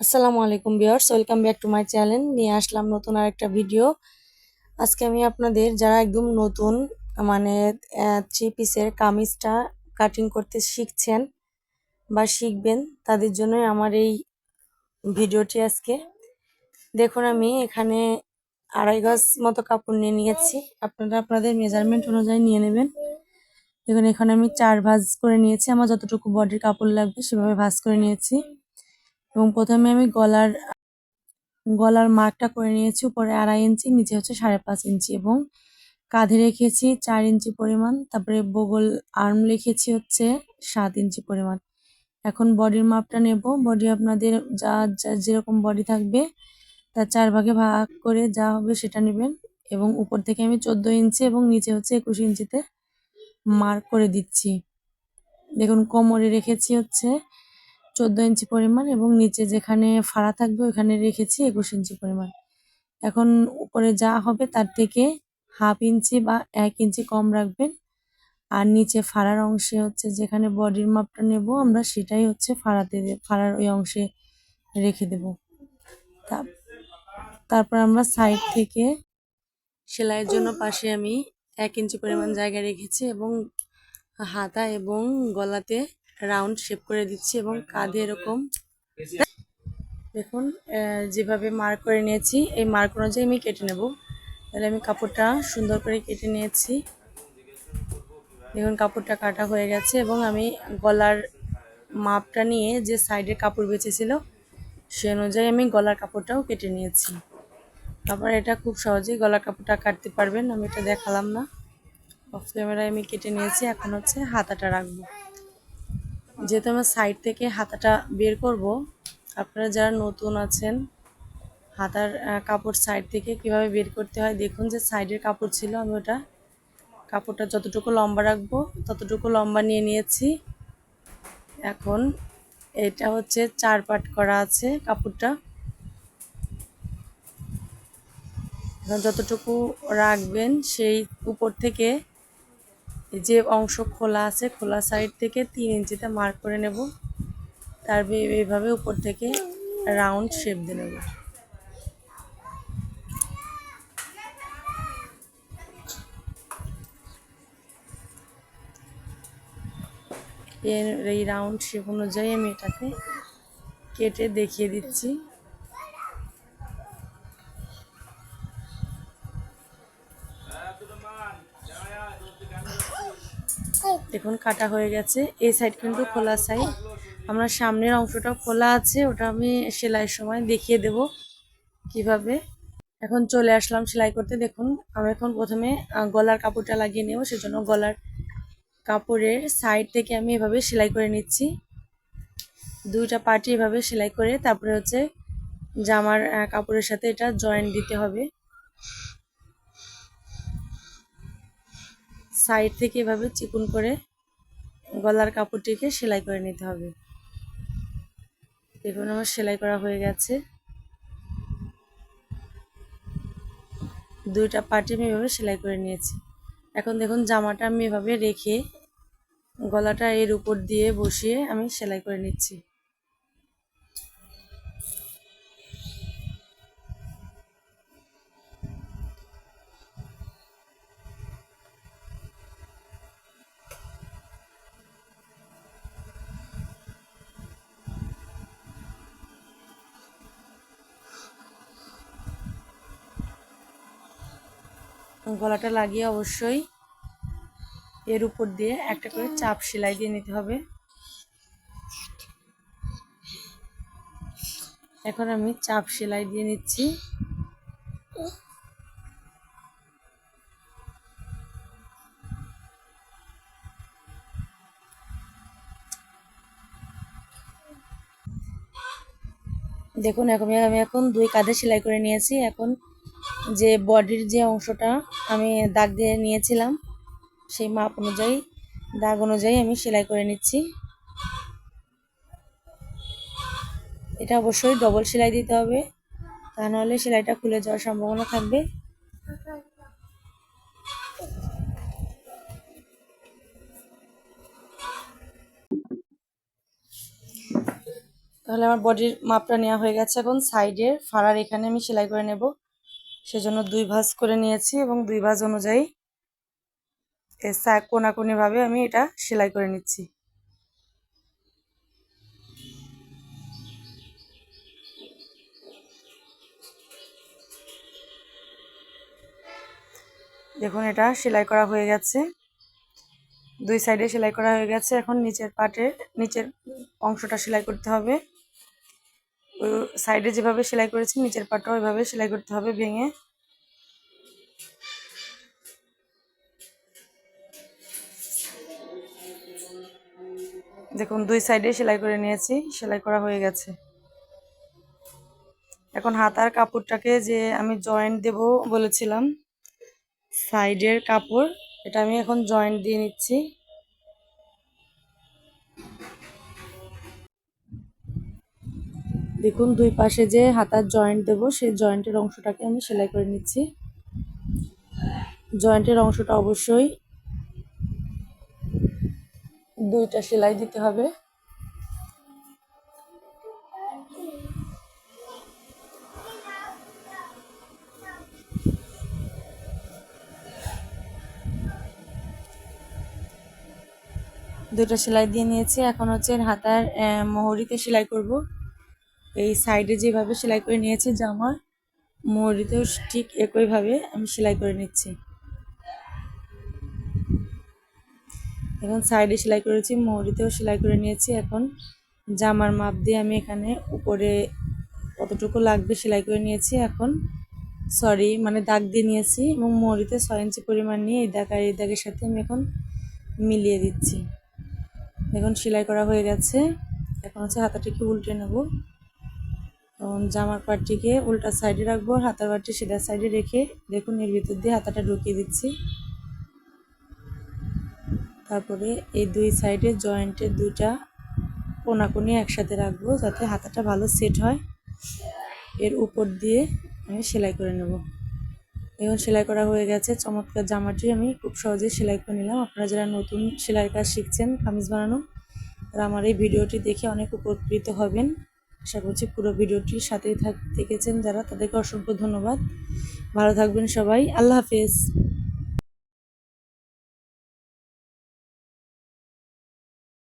আসসালামু আলাইকুম viewers welcome back to my channel. নিয়ে আসলাম নতুন আর একটা ভিডিও। আজকে আমি আপনাদের, যারা একদম নতুন মানে থ্রি পিসের কামিজটা কাটিং করতে শিখছেন বা শিখবেন, তাদের জন্যই আমার এই ভিডিওটি আজকে। দেখুন, আমি এখানে আড়াই গজ মতো কাপড় নিয়ে নিয়েছি। আপনারা আপনাদের মেজারমেন্ট অনুযায়ী নিয়ে নেবেন। দেখুন, এখানে আমি চার ভাঁজ করে নিয়েছি। আমার যতটুকু বডির কাপড় লাগবে, সেভাবে ভাঁজ করে নিয়েছি। এবং প্রথমে আমি গলার গলার মার্কটা করে নিয়েছি, উপরে আড়াই ইঞ্চি, নিচে হচ্ছে সাড়ে পাঁচ ইঞ্চি এবং কাঁধে রেখেছি চার ইঞ্চি পরিমাণ, তারপরে বগল আর্ম লিখেছি হচ্ছে সাত ইঞ্চি পরিমাণ। এখন বডির মাপটা নেব, বডি আপনাদের যা যা যেরকম বডি থাকবে, তার চার ভাগে ভাগ করে যা হবে সেটা নেবেন এবং উপর থেকে আমি চোদ্দ ইঞ্চি এবং নিচে হচ্ছে একুশ ইঞ্চিতে মার্ক করে দিচ্ছি। দেখুন কোমরে রেখেছি হচ্ছে চোদ্দ ইঞ্চি পরিমাণ এবং নিচে যেখানে ফাড়া থাকবে ওখানে রেখেছি একুশ ইঞ্চি পরিমাণ। এখন উপরে যা হবে তার থেকে হাফ ইঞ্চি বা এক ইঞ্চি কম রাখবেন। আর নিচে ফাড়ার অংশে হচ্ছে যেখানে বডির মাপটা নেব আমরা সেটাই হচ্ছে ফাড়াতে ফাড়ার ওই অংশে রেখে দেব। তারপর আমরা সাইড থেকে সেলাইয়ের জন্য পাশে আমি এক ইঞ্চি পরিমাণ জায়গা রেখেছি এবং হাতা এবং গলাতে রাউন্ড শেপ করে দিচ্ছি এবং কাঁধে এরকম দেখুন যেভাবে মার্ক করে নিয়েছি, এই মার্ক অনুযায়ী আমি কেটে নেব। তাহলে আমি কাপড়টা সুন্দর করে কেটে নিয়েছি। দেখুন, কাপড়টা কাটা হয়ে গেছে এবং আমি গলার মাপটা নিয়ে যে সাইডের কাপড় বেঁচেছিল, সে অনুযায়ী আমি গলার কাপড়টাও কেটে নিয়েছি। তারপর এটা খুব সহজেই গলার কাপড়টা কাটতে পারবেন, আমি এটা দেখালাম না। অফ ক্যামেরায় আমি কেটে নিয়েছি, এখন হচ্ছে হাতাটা রাখব। যেহেতু আমার সাইড থেকে হাতাটা বের করব, আপনারা যারা নতুন আছেন, হাতার কাপড় সাইড থেকে কীভাবে বের করতে হয়, দেখুন যে সাইডের কাপড় ছিল, আমি ওটা কাপড়টা যতটুকু লম্বা রাখব, ততটুকু লম্বা নিয়ে নিয়েছি। এখন এটা হচ্ছে চার পাট করা আছে কাপড়টা। যতটুকু রাখবেন, সেই উপর থেকে যে অংশ খোলা আছে, খোলা সাইড থেকে তিন ইঞ্চিতে মার্ক করে নেব। তার এইভাবে উপর থেকে রাউন্ড শেপ দিয়ে নেব। এর, এই রাউন্ড শেপ অনুযায়ী আমি এটাকে কেটে দেখিয়ে দিচ্ছি। দেখুন, কাটা হয়ে গেছে। এই সাইড কিন্তু খোলা সাইড আমরা সামনের অংশটা খোলা আছে, ওটা আমি সেলাইয়ের সময় দেখিয়ে দেব কীভাবে। এখন চলে আসলাম সেলাই করতে। দেখুন আমি এখন প্রথমে গলার কাপড়টা লাগিয়ে নেব। সেজন্য গলার কাপড়ের সাইড থেকে আমি এভাবে সেলাই করে নিচ্ছি। দুইটা পার্টি এভাবে সেলাই করে, তারপরে হচ্ছে জামার কাপড়ের সাথে এটা জয়েন্ট দিতে হবে। সাইড থেকে এভাবে চিকুন করে গলার কাপড়টিকে সেলাই করে নিতে হবে। দেখুন আমার সেলাই করা হয়ে গেছে। দুইটা পার্টি আমি এভাবে সেলাই করে নিয়েছি। এখন দেখুন জামাটা আমি এভাবে রেখে গলাটা এর উপর দিয়ে বসিয়ে আমি সেলাই করে নিচ্ছি। গলাটা লাগিয়ে অবশ্যই এর উপর দিয়ে একটা করে চাপ সেলাই দিয়ে নিতে হবে। এখন আমি চাপ সেলাই দিয়ে নিচ্ছি। দেখুন, এখন আমি এখন দুই কাঁধে সেলাই করে নিয়েছি। এখন যে বডির যে অংশটা আমি দাগ দিয়ে নিয়েছিলাম, সেই মাপ অনুযায়ী, দাগ অনুযায়ী আমি সেলাই করে নিচ্ছি। এটা অবশ্যই ডবল সেলাই দিতে হবে, তা নাহলে সেলাইটা খুলে যাওয়ার সম্ভাবনা থাকবে। তাহলে আমার বডির মাপটা নেওয়া হয়ে গেছে এখন। সাইডের ফাড়ার এখানে আমি সেলাই করে নেব। সেজন্য দুই ভাঁজ করে নিয়েছি এবং দুই ভাঁজ অনুযায়ী কোনাকুনি ভাবে আমি এটা সেলাই করে নিচ্ছি। দেখুন এটা সেলাই করা হয়ে গেছে। দুই সাইডে সেলাই করা হয়ে গেছে। এখন নিচের পাটে নিচের অংশটা সেলাই করতে হবে। সাইডে যেভাবে সেলাই করেছি, নিচের পাটটাও ওইভাবে সেলাই করতে হবে ভেঙে। দেখুন, দুই সাইডে সেলাই করে নিয়েছি, সেলাই করা হয়ে গেছে। এখন হাতার কাপড়টাকে যে আমি জয়েন্ট দেব বলেছিলাম, সাইডের কাপড়, এটা আমি এখন জয়েন্ট দিয়ে নিচ্ছি। দেখুন, দুই পাশে যে হাতার জয়েন্ট দেব, সেই জয়েন্টের অংশটাকে আমি সেলাই করে নিচ্ছি। জয়েন্টের অংশটা অবশ্যই দুইটা সেলাই দিতে হবে। দুটো সেলাই দিয়ে নিয়েছি। এখন হচ্ছে হাতার মোহরিতে সেলাই করব। এই সাইডে যেভাবে সেলাই করে নিয়েছি জামার মোহরিতেও ঠিক একইভাবে আমি সেলাই করে নিচ্ছি। এখন সাইডে সেলাই করেছি মোহরিতেও সেলাই করে নিয়েছি। এখন জামার মাপ দিয়ে আমি এখানে উপরে কতটুকু লাগবে সেলাই করে নিয়েছি। এখন সরি মানে দাগ দিয়ে নিয়েছি এবং মোহরিতে ছয় ইঞ্চি পরিমাণ নিয়ে এই দাগ আর এই দাগের সাথে আমি এখন মিলিয়ে দিচ্ছি। এখন সেলাই করা হয়ে গেছে। এখন হচ্ছে হাতাটিকে উল্টে নেব। জামার পাটটিকে উল্টা সাইডে রাখব, হাতার পাটটি সেটা সাইডে রেখে দেখুন এর ভিতর দিয়ে হাতাটা ঢুকিয়ে দিচ্ছি। তারপরে এই দুই সাইডে জয়েন্টের দুইটা কোনাকুনি একসাথে রাখব যাতে হাতাটা ভালো সেট হয়। এর উপর দিয়ে আমি সেলাই করে নেব। এখন সেলাই করা হয়ে গেছে, চমৎকার জামাটি আমি খুব সহজে সেলাই করে নিলাম। আপনারা যারা নতুন সেলাই কাজ শিখছেন, কামিজ বানানো, তারা আমার এই ভিডিওটি দেখে অনেক উপকৃত হবেন। আশা করছি পুরো ভিডিওটির সাথেই থাক থেকেছেন যারা। তাদেরকে অসংখ্য ধন্যবাদ। ভালো থাকবেন সবাই। আল্লাহ হাফেজ।